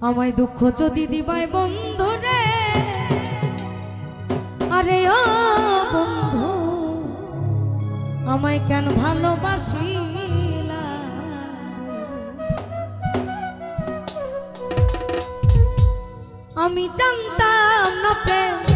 আমায় দুঃখ যদি দিবায় বন্ধু রে আরে ও বন্ধু, আমায় কেন ভালোবাসি আমি জানতাম না প্রেম